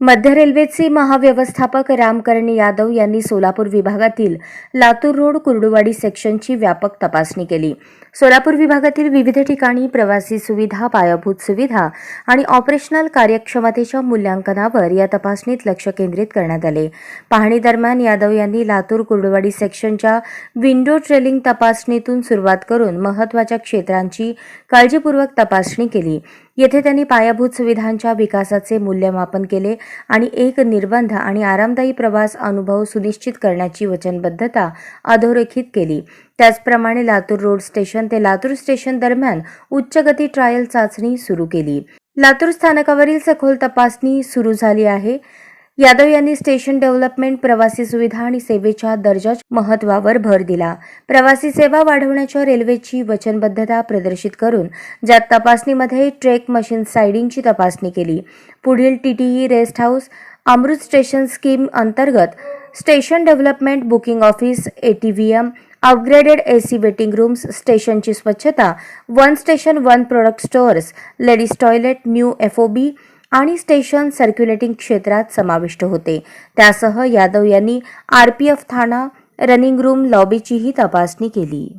मध्य रेल्वेचे महाव्यवस्थापक रामकरणी यादव यांनी सोलापूर विभागातील लातूर रोड कुर्डुवाडी सेक्शनची व्यापक तपासणी केली. सोलापूर विभागातील विविध ठिकाणी प्रवासी सुविधा पायाभूत सुविधा आणि ऑपरेशनल कार्यक्षमतेच्या मूल्यांकनावर या तपासणीत लक्ष केंद्रित करण्यात आले. पाहणी दरम्यान यादव यांनी लातूर कुर्डुवाडी सेक्शनच्या विंडो ट्रेलिंग तपासणीतून सुरुवात करून महत्त्वाच्या क्षेत्रांची काळजीपूर्वक तपासणी केली. येथे त्यांनी पायाभूत सुविधांच्या विकासाचे मूल्यमापन केले आणि एक निर्बंध आणि आरामदायी प्रवास अनुभव सुनिश्चित करण्याची वचनबद्धता अधोरेखित केली. त्याचप्रमाणे लातूर रोड स्टेशन ते लातूर स्टेशन दरम्यान उच्च गती ट्रायल चाचणी सुरू केली. लातूर स्थानकावरील सखोल तपासणी सुरू झाली आहे. यादव यांनी स्टेशन डेव्हलपमेंट प्रवासी सुविधा आणि सेवेच्या दर्जाच्या महत्वावर भर दिला. प्रवासी सेवा वाढवण्याच्या रेल्वेची वचनबद्धता प्रदर्शित करून ज्यात तपासणीमध्ये ट्रेक मशीन सायडिंगची तपासणी केली. पुढील TTE rest house Amrit station scheme अंतर्गत station development booking office ATVM upgraded AC waiting rooms स्टेशनची स्वच्छता one station one product stores ladies toilet new FOB आणि स्टेशन सर्क्युलेटिंग क्षेत्रात समाविष्ट होते. त्यासह यादव यांनी आरपीएफ ठाणा रनिंग रूम लॉबीचीही तपासणी केली.